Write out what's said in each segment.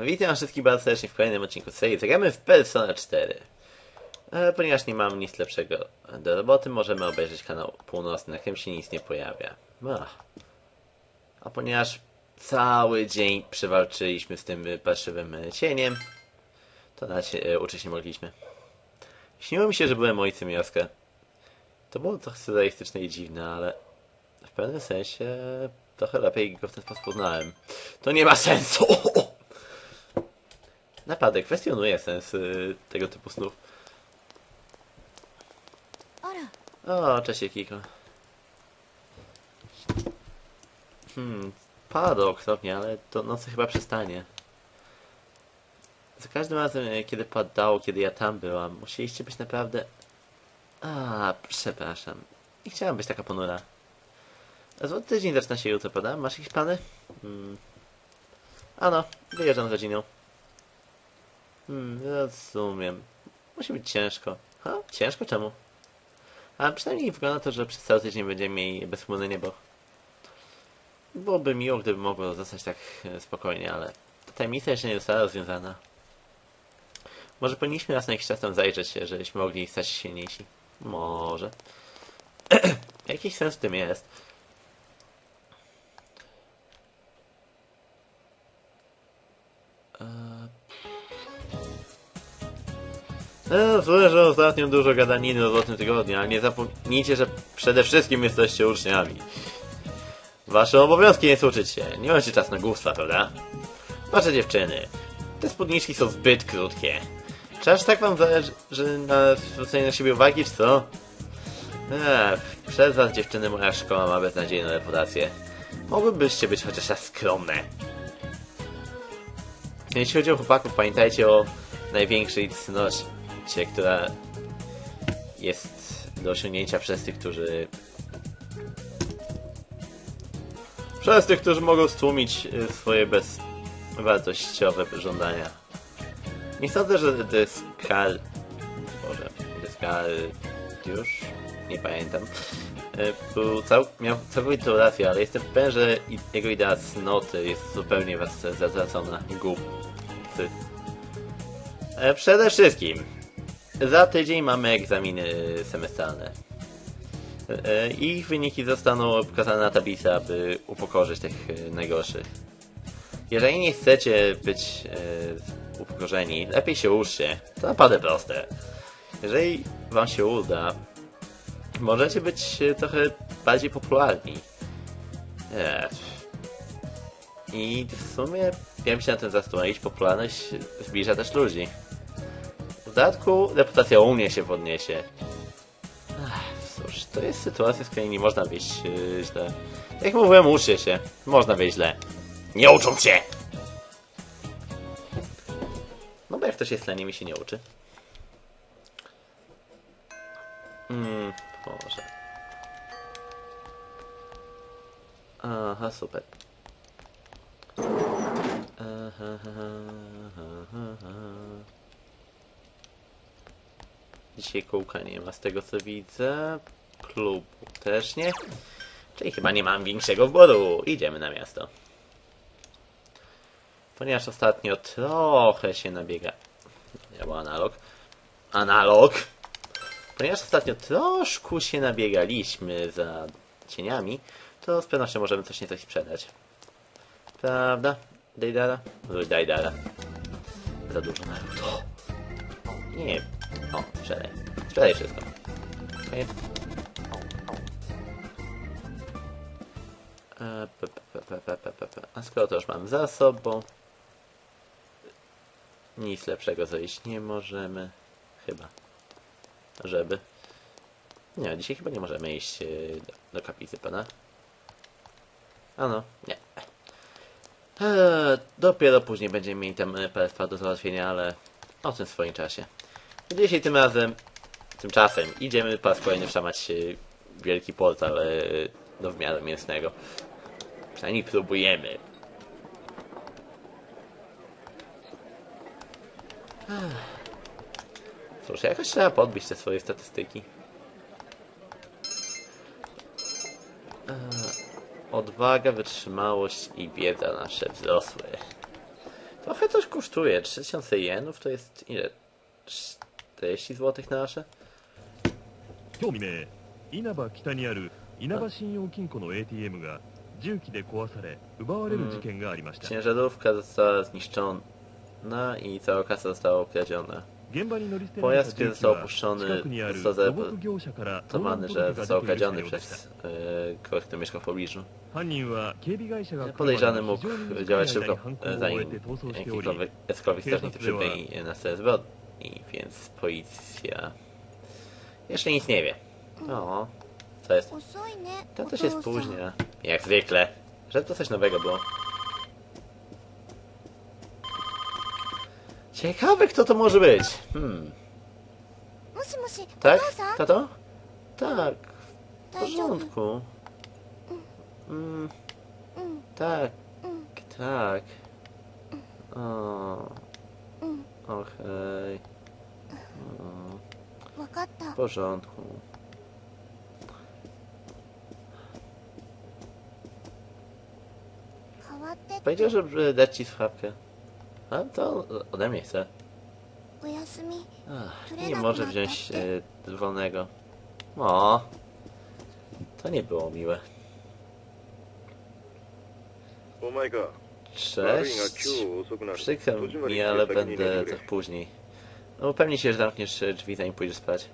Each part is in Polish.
Witam wszystkich bardzo serdecznie w kolejnym odcinku serii. Zagramy w Persona 4. E, ponieważ nie mam nic lepszego do roboty, możemy obejrzeć kanał północny, na którym się nic nie pojawia. A ponieważ cały dzień przewalczyliśmy z tym parszywym cieniem, to na się, e, uczyć nie mogliśmy. Śniło mi się, że byłem ojcem Joska. To było trochę surrealistyczne i dziwne, ale w pewnym sensie trochę lepiej go w ten sposób poznałem. To nie ma sensu! Naprawdę, kwestionuję sens y, tego typu snów. O, cześć Kiko. Hmm, pada okropnie, ale to nocy chyba przestanie. Za każdym razem, e, kiedy padało, kiedy ja tam byłam, musieliście być naprawdę... A, przepraszam. Nie chciałam być taka ponura. Złoty tydzień zaczyna się jutro, prawda? Masz jakieś plany? Hmm. Ano, wyjeżdżam z rodziną. Hmm, rozumiem. Musi być ciężko. Ha? Ciężko czemu? A przynajmniej wygląda to, że przez cały tydzień będziemy mieli bezchmurne niebo. Byłoby miło, gdyby mogło zostać tak e, spokojnie, ale ta tajemnica jeszcze nie została rozwiązana. Może powinniśmy raz na jakiś czas tam zajrzeć, żebyśmy mogli stać się silniejsi. Może. Jakiś sens w tym jest. No, słyszę ostatnio dużo gadaniny o złotym tygodniu, ale nie zapomnijcie, że przede wszystkim jesteście uczniami. Waszym obowiązkiem jest uczyć się. Nie macie czas na głupstwa, prawda? Wasze dziewczyny, te spódniczki są zbyt krótkie. Czy aż tak wam zależy na zwrócenie na siebie uwagi, czy co? Ech, przez was dziewczyny moja szkoła ma beznadziejną reputację. Mogłybyście być chociaż raz skromne. Jeśli chodzi o chłopaków, pamiętajcie o największej cnocie, która jest do osiągnięcia przez tych, którzy... Przez tych, którzy mogą stłumić y, swoje bezwartościowe żądania. Nie sądzę, że Deskal... Boże, Deskal... już? Nie pamiętam. Y, Był cał... miał całkowitą rację, ale jestem pewien, że jego idea cnoty jest zupełnie was zatracona. Głupcy. E, Przede wszystkim, za tydzień mamy egzaminy semestralne. E, Ich wyniki zostaną pokazane na tablicy, aby upokorzyć tych e, najgorszych. Jeżeli nie chcecie być e, upokorzeni, lepiej się uczcie. To naprawdę proste. Jeżeli wam się uda, możecie być e, trochę bardziej popularni. I w sumie wiem się na tym zastanowić, popularność zbliża też ludzi. Dodatku reputacja u mnie się podniesie. Cóż, to jest sytuacja, z której nie można wyjść yy, źle. Jak mówiłem, uczcie się. Można wyjść źle. Nie uczą się! No bo jak ktoś jest leniem i się nie uczy. Hmm, Boże. Aha, super. Aha, aha, aha. Dzisiaj kółka nie ma z tego co widzę. Klubu też nie. Czyli chyba nie mam większego wyboru. Idziemy na miasto. Ponieważ ostatnio trochę się nabiega. Nie, bo analog. Analog! Ponieważ ostatnio troszkę się nabiegaliśmy za cieniami, to z pewnością możemy coś nie coś sprzedać. Prawda? Dajdara? Oj, Dajdara. Za dużo Naruto. Nie. O, sprzedaj. Sprzedaj wszystko. Okej. E. A skoro to już mam za sobą, nic lepszego zrobić nie możemy. Chyba. Żeby. Nie, dzisiaj chyba nie możemy iść e, do, do kaplicy pana. Ano, nie. Eee, dopiero później będziemy mieli tam e, parę do załatwienia, ale o tym w swoim czasie. Dzisiaj tym razem, tymczasem idziemy po raz kolejny wszamać e, wielki portal e, do wymiaru mięsnego. Przynajmniej próbujemy. Cóż, jakoś trzeba podbić te swoje statystyki. Eee, Odwaga, wytrzymałość i wiedza nasze wzrosły. Trochę coś kosztuje. 3000 jenów to jest ile? 40 zł na nasze? 今日未明稲葉北にある稲葉信用金庫の ATM が重機で壊され奪われる事件がありました、 Ciężarówka została zniszczona i cała kasa została ukradziona. 現場に乗り捨てられた Pojazd, 重 który 機 został は opuszczony, 近くにある został 土木業者から盗難 zarejestrowany, 届 że が został 出ているよ kradziony うでした przez e, kogoś, kto mieszka w pobliżu. 犯人は警備会社が Podejrzany mógł 非常に短い działać 間 szybko, に犯行 e, を終え zanim て逃走しており jakikolwiek jakikolwiek警 strażnicy 察では przybyli na scenę zbrodni, I więc policja... Jeszcze nic nie wie. O, co jest? To też jest późnia. Jak zwykle. że to coś nowego było. Ciekawe, kto to może być. Hmm. Tak? Tato? Tak. W porządku. Mm. Tak. Tak. O. okej. O, 分かった W porządku.「変わって」って Powiedział, żeby dać ci słuchawkę. A to ode mnie chce. おやすみ Ach, nie może wziąć e, wolnego. O, to nie było miłe. お前か悪いが Cześć. Przykro mi, ale będę tak później. No pewnie się, że zamkniesz drzwi, zanim pójdziesz spać.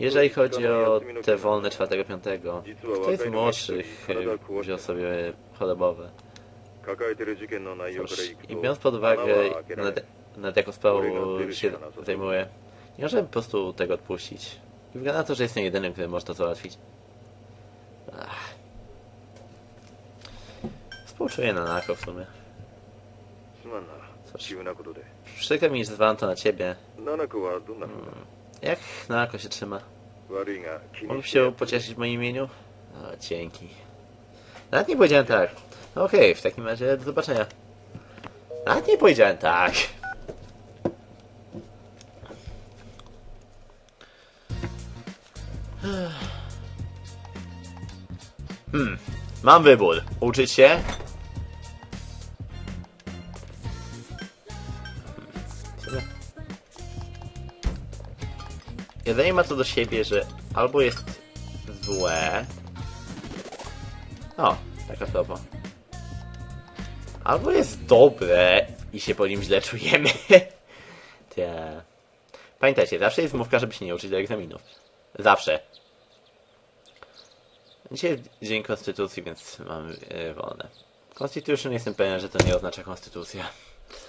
Jeżeli chodzi o te wolne czwartego, piątego, kto jest młodszych wziął sobie chorobowe? Cóż, i biorąc pod uwagę, nad, nad jaką sprawą się zajmuję, nie możemy po prostu tego odpuścić. I wygląda na to, że jestem jedynym, który może to załatwić. Współczuję Nanako w sumie. Cóż, przykro mi, że zwałam to na ciebie. Hmm. Jak Nanako się trzyma? Mógł się pocieszyć w moim imieniu? O, dzięki. Nawet nie powiedziałem tak. No, okej, okay, w takim razie do zobaczenia. Nawet nie powiedziałem tak. Hmm. Mam wybór. Uczyć się Jedzenie ma to do siebie, że albo jest złe. O, taka sprawa. Albo jest dobre i się po nim źle czujemy. Pamiętajcie, zawsze jest mówka, żeby się nie uczyć do egzaminów. Zawsze. Dzisiaj jest Dzień Konstytucji, więc mamy e, wolne. Constitution jestem pewien, że to nie oznacza konstytucja.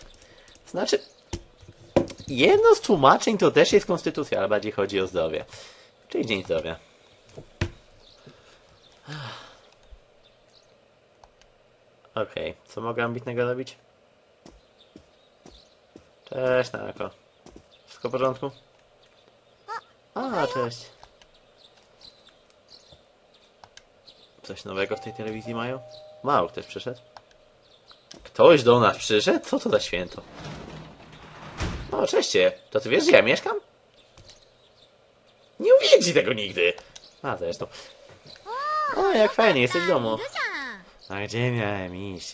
Znaczy, jedno z tłumaczeń to też jest konstytucja, ale bardziej chodzi o zdrowie. Czyli Dzień Zdrowia. Okej, co mogę ambitnego robić? Cześć, Nako. Wszystko w porządku? A, cześć. Coś nowego w tej telewizji mają? Mało ktoś przyszedł. Ktoś do nas przyszedł? Co to za święto? No, o, czeście. To ty wiesz, gdzie ja mieszkam? Nie mówię ci tego nigdy. A, zresztą. O, jak fajnie, jesteś w domu. A gdzie miałem iść?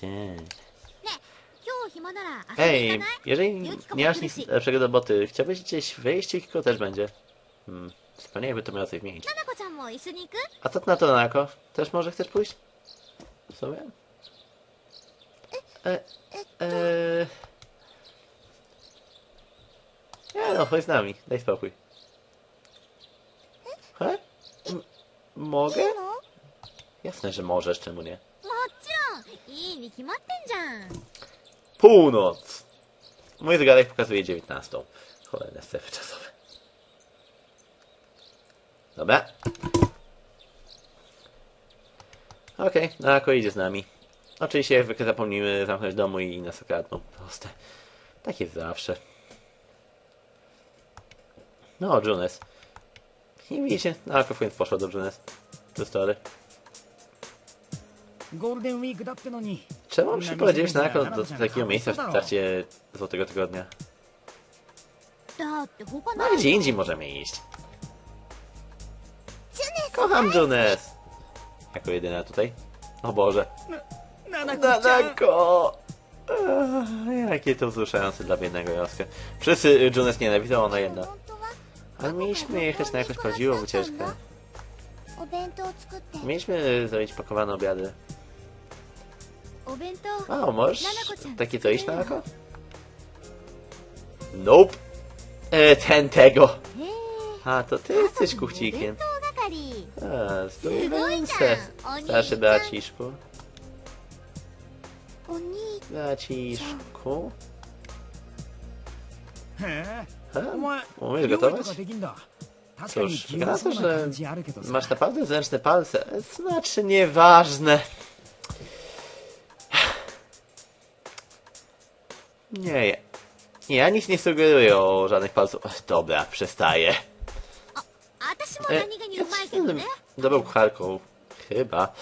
Hej, jeżeli nie masz nic lepszego do boty, chciałbyś gdzieś wyjść i Kiko też będzie. Hmm, wspaniale by to miało coś zmienić. A co na to, Nako? Też może chcesz pójść? W sumie? E, e... e. Nie no, chodź z nami, daj spokój. He? Mogę? Jasne, że możesz, czemu nie? Północ! Mój zegarek pokazuje 19. Kolejne strefy czasowe. Dobra. Okej, no okay, Narako idzie z nami. Oczywiście jak zwykle zapomnimy zamknąć domu i nas okradną. Proste. Tak jest zawsze. No, Junes. I widzicie, no, Aquafuint poszedł do Junes. To stary. Czemu przyprowadziłeś na Aqua do takiego miejsca w trakcie Złotego Tygodnia? No gdzie indziej możemy iść. Kocham Junes! Jako jedyna tutaj. O Boże. Nanako! Jakie to wzruszające dla biednego Joska. Wszyscy Junes nienawidzą, ona jedna. Ale mieliśmy jechać na jakąś prawdziwą wycieczkę. Mieliśmy zrobić pakowane obiady. A, możesz taki to iść na oko? Nope. E, ten tego. A, to ty jesteś kuchcikiem. A, zdumij ręce, starszy braciszku. Braciszku? Tak? Umiesz gotować? Cóż, gra to, że masz naprawdę zręczne palce. Znaczy nieważne. Nie, nie. Ja nic nie sugeruję o żadnych palców. Dobra, przestaję. E, ja jestem dobrą kucharką. Chyba.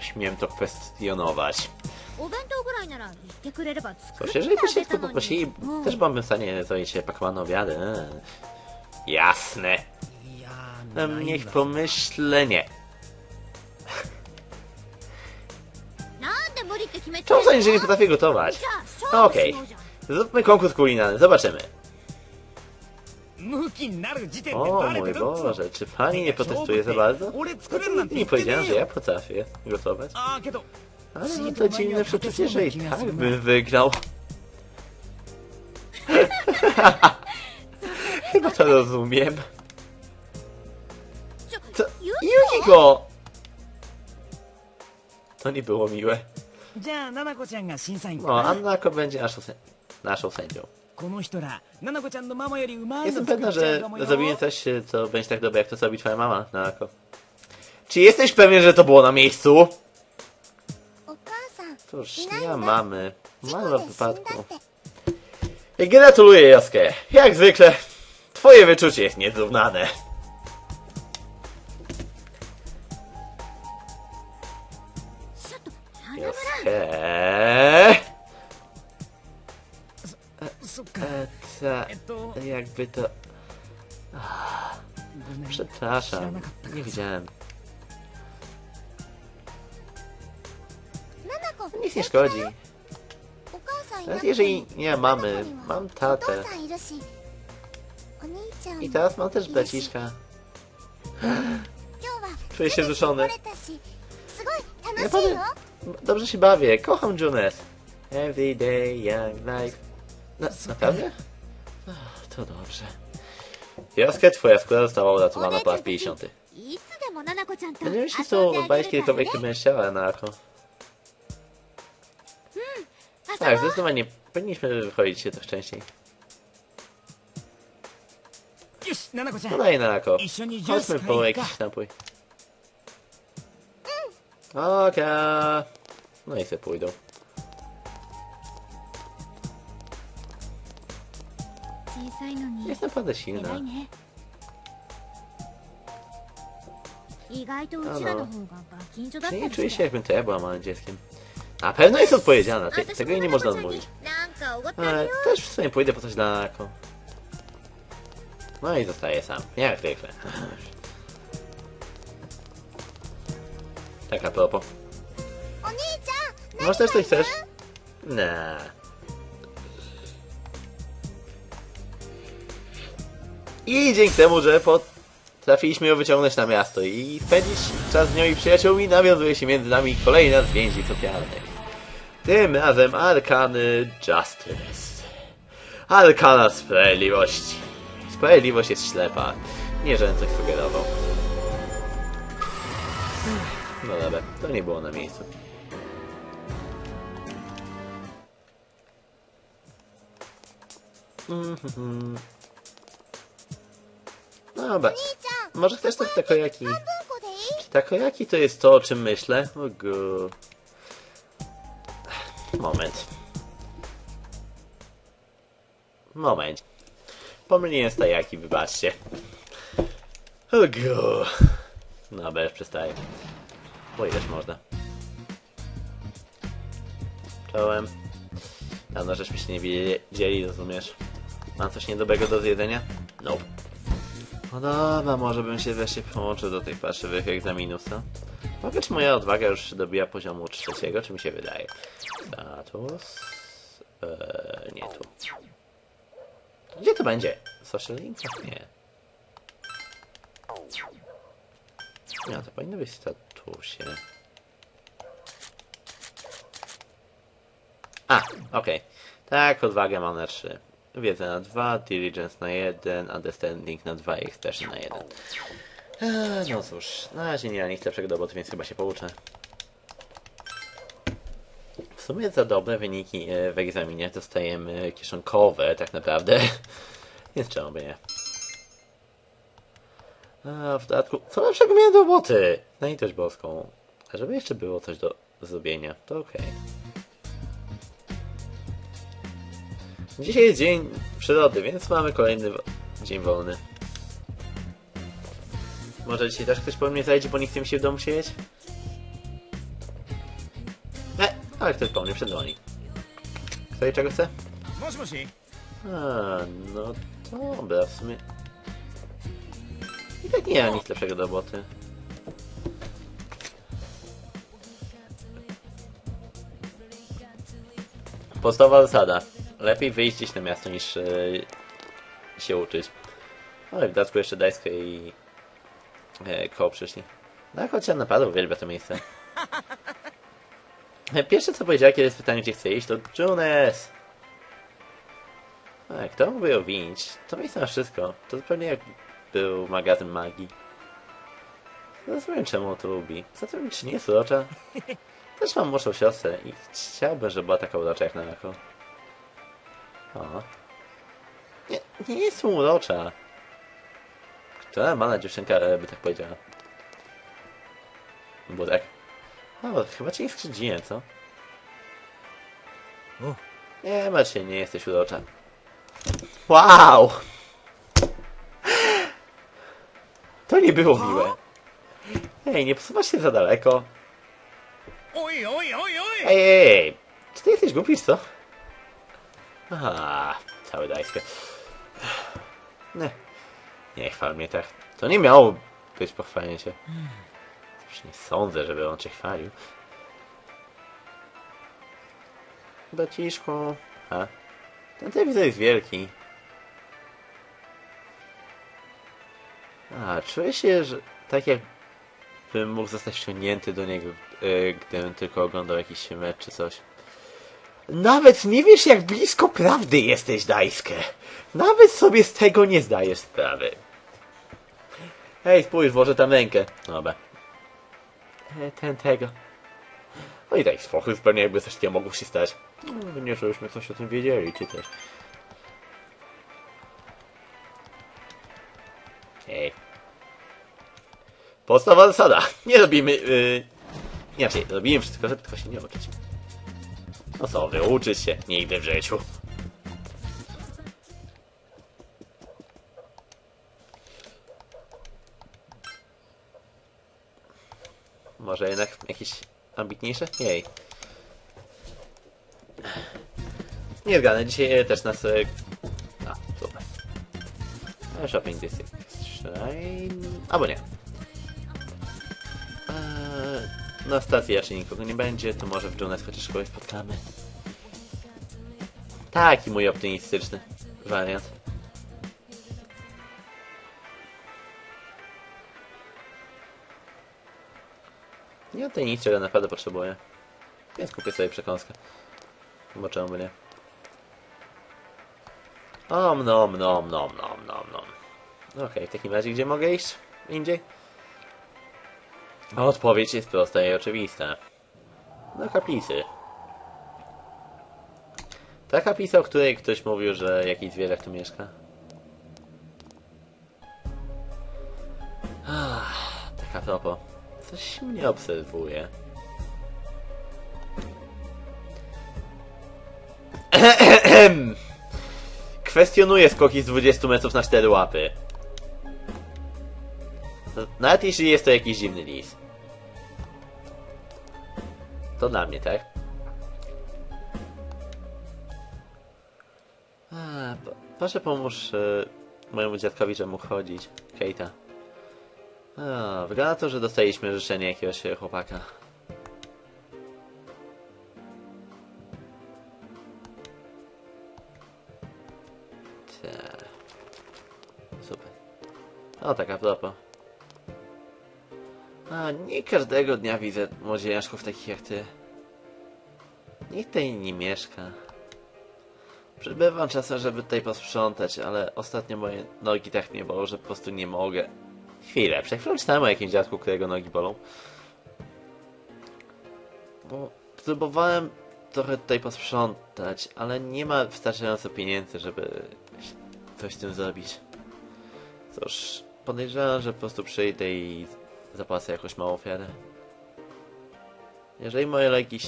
Śmiem to kwestionować. Cóż, jeżeli byście tylko poprosili, też byłbym w stanie zrobić pakowane obiady. Jasne. No, niech pomyślę, nie. Czemu za jeżeli potrafię gotować? No okej. Okay. Zróbmy konkurs kulinarny, zobaczymy. O mój Boże, czy pani nie protestuje za bardzo? Nie powiedziałem, że ja potrafię gotować. Ale no to dziwne przeczucie, że i tak bym wygrał. Chyba to rozumiem. Co? Yukiko! To nie było miłe. No, Annako będzie naszą, naszą sędzią. Jestem pewna, że zrobiłem coś, e, co będzie tak dobre, jak to zrobi twoja mama, Nanako. Czy jesteś pewien, że to było na miejscu? Cóż, nie ma mamy. Mało wypadku. Gratuluję, Jaske. Jak zwykle, twoje wyczucie jest niedorównane. Joske. Ta, e, jakby to... Przepraszam, nie widziałem. No nic nie szkodzi. Teraz jeżeli nie mamy, mam tatę. I teraz mam też braciszka. Czuję się wzruszony. Naprawdę dobrze się bawię, kocham Junes. Every day young life. Na, naprawdę? Oh, to dobrze. Wioskę twoja skóra została uratowana po raz 50. Będziemy się z tobą rozmawiać, kiedy to wiekiem mężczyzna, Narko. Tak, zdecydowanie. Powinniśmy wychodzić się to częściej. No daj, Nanako. Chodźmy po jakiś napój. Oka. No i se pójdą. Jest naprawdę silna. No, no. no. Czyli czuję się jakbym to ja była małym dzieckiem. Na pewno jest odpowiedzialna, Te, tego jej nie można zmówić. Ale też w sumie pójdę po coś dla Nako. No i zostaję sam, jak zwykle. Tak a propos. Masz też coś chcesz? Nie. I dzięki temu, że potrafiliśmy ją wyciągnąć na miasto i spędzić czas z nią i przyjaciółmi, nawiązuje się między nami kolejna z więzi socjalnych. Tym razem arkany Justice. Arkana Sprawiedliwość. Sprawiedliwość jest ślepa. Nie, żebym coś sugerował. No dobra, to nie było na miejscu. Mhm. No dobra. Może chcesz tak takoyaki? Czy takoyaki to jest to, o czym myślę? Ogu. Moment. Moment. Pomyliłem stajaki, wybaczcie. O gu... Dobra, już przestaję. Bo ileż można. Czołem. Dawno żeśmy się nie widzieli, rozumiesz? Mam coś niedobrego do zjedzenia? Nope. No dobra, może bym się wreszcie połączył do tych parszywych egzaminów, co? Powiedz, czy moja odwaga już dobija poziomu trzeciego, czy mi się wydaje? Status... Eee, nie tu. Gdzie to będzie? Social link? Nie. Nie, to powinno być w statusie. A, okej. Tak, odwagę mam na 3. Wiedzę na 2, diligence na 1, understanding na 2 i też na 1. Eee, no cóż, na razie nie ma nic lepszego do botu, więc chyba się pouczę. W sumie za dobre wyniki e, w egzaminie dostajemy kieszonkowe tak naprawdę. Więc czemu by nie? A w dodatku, co lepszego miałem do roboty? Na litość boską. A żeby jeszcze było coś do zrobienia, to okej. Dzisiaj jest dzień przyrody, więc mamy kolejny dzień wolny. Może dzisiaj też ktoś po mnie zajdzie, bo nie chce mi się w domu siedzieć? E, ale ktoś po mnie przedzwoni. Kto i czego chce? A, no dobra, w sumie... I tak nie ma nic lepszego do roboty. Podstawowa zasada. Lepiej wyjść gdzieś na miasto niż yy, się uczyć. Ale w dodatku jeszcze dajskę i koło przyszli. No choć ja naprawdę uwielbiam to miejsce. E, Pierwsze co powiedziała, kiedy spytałem gdzie chce iść, to Junes! A, kto mógłby ją winić? To miejsce ma wszystko. To zupełnie jak był magazyn magii. Rozumiem czemu to lubi. Za to czy nie jest urocza? Też mam młodszą siostrę i chciałbym, żeby była taka urocza jak na echo. O. Nie, nie jest urocza. To normalna dziewczynka e, by tak powiedziała. Było tak. No, bo chyba cię nie skrzywdziłem, co? Nie masz się, nie jesteś urocza. Wow! To nie było miłe. Ej, nie posuwasz się za daleko. Oj, oj, oj, oj! Ej, ej, ej. Czy ty jesteś głupi, co? Aha, cały dajskę. Nie, nie chwal mnie tak. To nie miało być pochwalenie cię. Już nie sądzę, żeby on cię chwalił. Braciszku. A, ten telewizor jest wielki. A, czuję się, że tak jakbym mógł zostać wciągnięty do niego, y, gdybym tylko oglądał jakiś mecz czy coś. Nawet nie wiesz, jak blisko prawdy jesteś, Dajskę. Nawet sobie z tego nie zdajesz sprawy. Hej, spójrz, włożę tam rękę. Dobra. E, Ten tego. No i tak spokój, zupełnie jakby coś nie mogło się stać. No, nie, żebyśmy coś o tym wiedzieli, czy też. Ej. Podstawowa zasada. Nie robimy... Yy... Inaczej, robimy wszystko, żeby tylko się nie uczyć. No co, wyuczyć się nigdy w życiu. Może jednak jakieś ambitniejsze? Jej. Nie zgadnę, dzisiaj e, też nas... e, A, super. E, Shopping District Shrine... Albo nie. Na stacji raczej nikogo nie będzie, to może w Jonas chociaż kogoś spotkamy. Taki mój optymistyczny wariant. Nie o tej nic, czego naprawdę potrzebuję. Więc kupię sobie przekąskę. Bo czemu by nie? Om nom nom nom nom nom nom. Okej, w takim razie gdzie mogę iść? Indziej? Odpowiedź jest prosta i oczywista. Do kaplicy. Ta kaplica, o której ktoś mówił, że jakiś zwierzak tu mieszka. Ach, tak a propos. Coś mnie obserwuje. Kwestionuję skoki z 20 metrów na 4 łapy. Nawet jeśli jest to jakiś zimny lis. To dla mnie, tak? A, proszę pomóż e, mojemu dziadkowi, że mógł chodzić. Kejta. Wygląda na to, że dostaliśmy życzenie jakiegoś chłopaka. Ta. Super. O, tak a propos. A, nie każdego dnia widzę młodzieniaszków takich jak ty. Nikt tutaj nie mieszka. Przybywam czasem, żeby tutaj posprzątać, ale ostatnio moje nogi tak mnie bolą, że po prostu nie mogę. Chwilę, czytałem o jakimś dziadku, którego nogi bolą. Bo próbowałem trochę tutaj posprzątać, ale nie ma wystarczająco pieniędzy, żeby coś z tym zrobić. Cóż, podejrzewam, że po prostu przyjdę i zapłacę jakąś małą ofiarę. Jeżeli moje legi,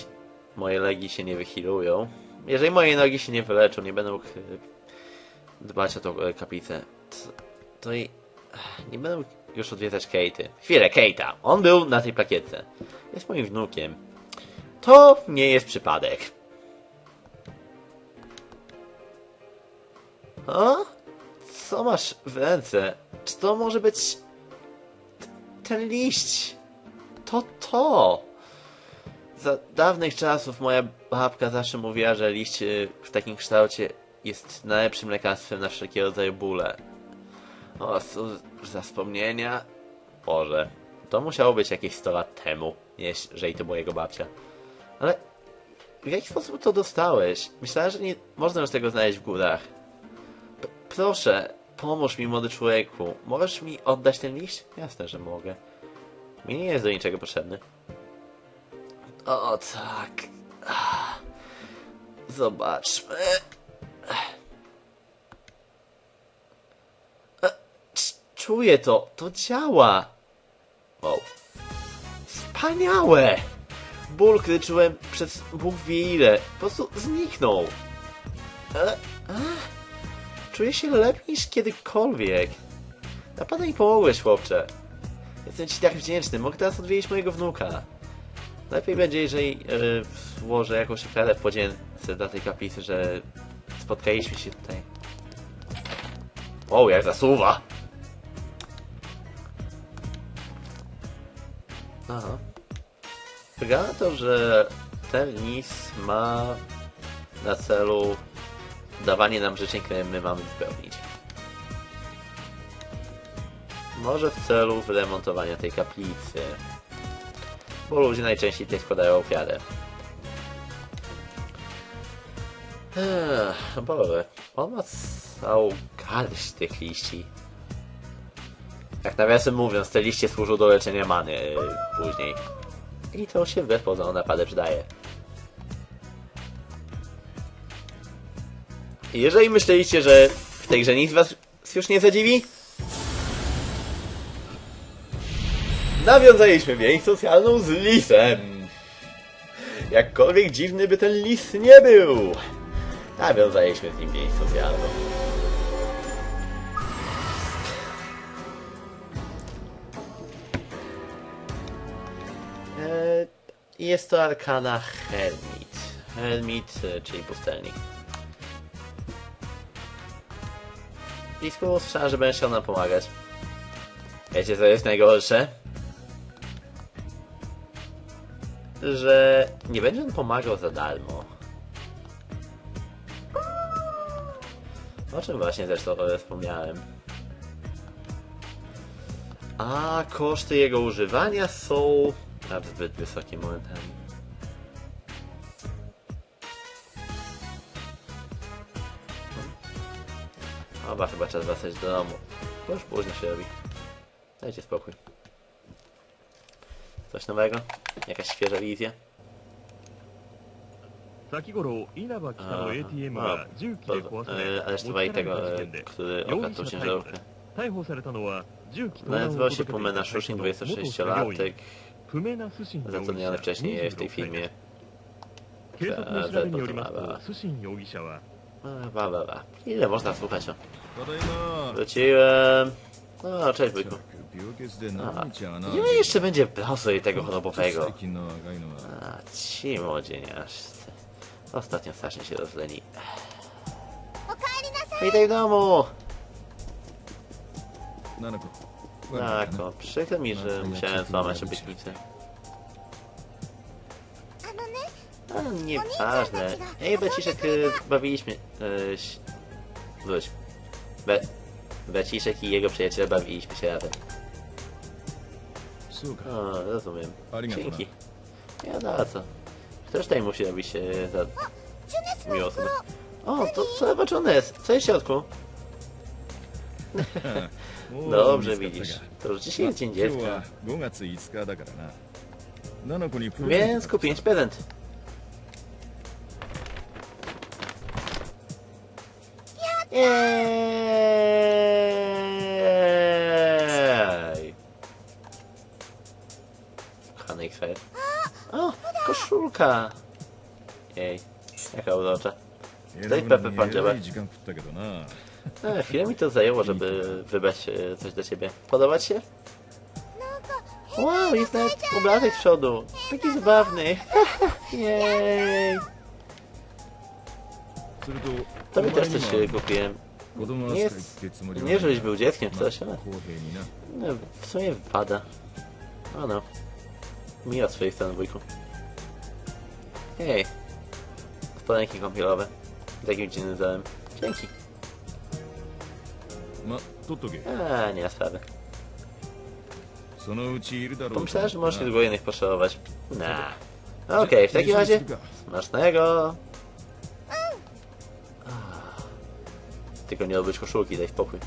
moje legi się nie wychilują, jeżeli moje nogi się nie wyleczą, nie będę mógł e, dbać o tą e, kaplicę, to, i nie będę już odwiedzać Kate'y. Chwilę, Kate'a. On był na tej plakietce. Jest moim wnukiem. To nie jest przypadek. O? Co masz w ręce? Czy to może być... ten liść? To to! Za dawnych czasów moja babka zawsze mówiła, że liść y, w takim kształcie jest najlepszym lekarstwem na wszelkie rodzaje bóle. O, za wspomnienia. Boże, to musiało być jakieś 100 lat temu, jeżeli to była jego babcia. Ale w jaki sposób to dostałeś? Myślałem, że nie można już tego znaleźć w górach. P proszę, pomóż mi, młody człowieku. Możesz mi oddać ten liść? Jasne, że mogę. Mi nie jest do niczego potrzebny. O, tak. Zobaczmy. E, Czuję to, to działa. Wow. Wspaniałe! Ból, który czułem przez Bóg wie ile, po prostu zniknął. E, a, czuję się lepiej niż kiedykolwiek. Naprawdę mi pomogłeś, chłopcze. Jestem ci tak wdzięczny, mogę teraz odwiedzić mojego wnuka. Lepiej będzie, jeżeli e, włożę jakąś ofiarę w podzięce dla tej kaplicy, że spotkaliśmy się tutaj. O, jak zasuwa! Aha. Wygląda to, że ten lis ma na celu dawanie nam życzeń, które my mamy wypełnić. Może w celu wyremontowania tej kaplicy. Bo ludzie najczęściej tutaj składają ofiarę. Ech, Boże, on całą garść tych liści. Jak nawiasem mówiąc, te liście służą do leczenia many yy, później. I to się wbrew pozorom naprawdę przydaje. Jeżeli myśleliście, że w tej grze nic was już nie zadziwi, nawiązaliśmy więź socjalną z lisem. Jakkolwiek dziwny by ten lis nie był, nawiązaliśmy z nim więź socjalną. Eee, Jest to Arkana Hermit. Hermit, e, czyli pustelnik. Pisku, słyszałem, że będziesz nam pomagać. Wiecie co jest najgorsze? Że nie będzie on pomagał za darmo. O czym właśnie zresztą wspomniałem. A koszty jego używania są zbyt wysokie momentami. Oba chyba czas wracać do domu. Bo już późno się robi. Dajcie spokój. Coś nowego? Jakaś świeża wizja? 先頃稲葉北の ATM が重機で壊され e, aresztowali 持ち去 tego, られた事 e, 件で który 容 okradł 疑 tą 者逮捕 ciężarówkę. です逮捕されたのは重機盗難を Nazywał 届 się けてい Pumena た会社 Shushin, の元作業員 26-latek, 不明な寿司容疑 zatrudniony 者 wcześniej w tej 26歳 filmie. 警察の調べによりますえーと寿司容疑者は A, Ba, ba, ba. Ile można słuchać o? Wróciłem. No, cześć wujku. A, no ile jeszcze będzie i tego chorobowego? A, ci młodzieniaszcy. Ostatnio strasznie się rozleni. Witaj no w domu! Nako, no, przykro mi, że musiałem złamać obietnicę. A, nieważne. Ej, braciszek, bawiliśmy... Eee, wróć. Bra braciszek i jego przyjaciela bawiliśmy się razem. No a, rozumiem. Dzięki. Ja na co? Ktoś tutaj musi robić e, za miłosne. O, to zobaczone jest. Co jest w środku? Dobrze widzisz. To już dzisiaj jest dzień dziecka. Więc kupić prezent. Eee. koszulka! Jej, jaka urocza. 選 Daj ぶ Pepe のに pan え działa. らい時間食ったけどな E, chwilę mi to zajęło, żeby wybrać e, coś dla ciebie. Podobać się? Wow, jest nawet obrazek z przodu. Taki zabawny. Jej. すると Tobie お też 前に coś も e, kupiłem. 子供 Nie 扱いっ jest... てつもりは Nie, żebyś był dzieckiem, まあ coś, ale... 公平にな No, w sumie wypada. No no. Miło z twojej strony, wujku. Hej. Spodenki kąpielowe. Z jakimś innym załem. Dzięki. Ma, to to A, nie ma sprawy. Pomyślałem, że możesz długo innych poszanować. Na. Okej, okay, w takim razie... Smacznego! Tylko nie odbyć koszulki, daj w pokój.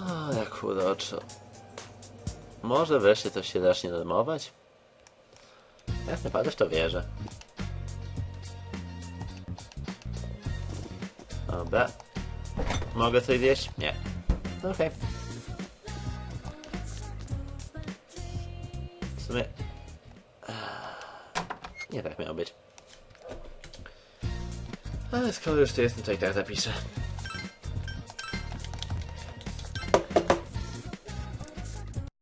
O, jak uroczo. Może wreszcie coś się zacznie normować? Jak naprawdę w to wierzę. Dobra. Mogę coś zjeść? Nie. Okej. W sumie... Nie tak miało być. Ale skoro już tu jestem, to i tak zapiszę.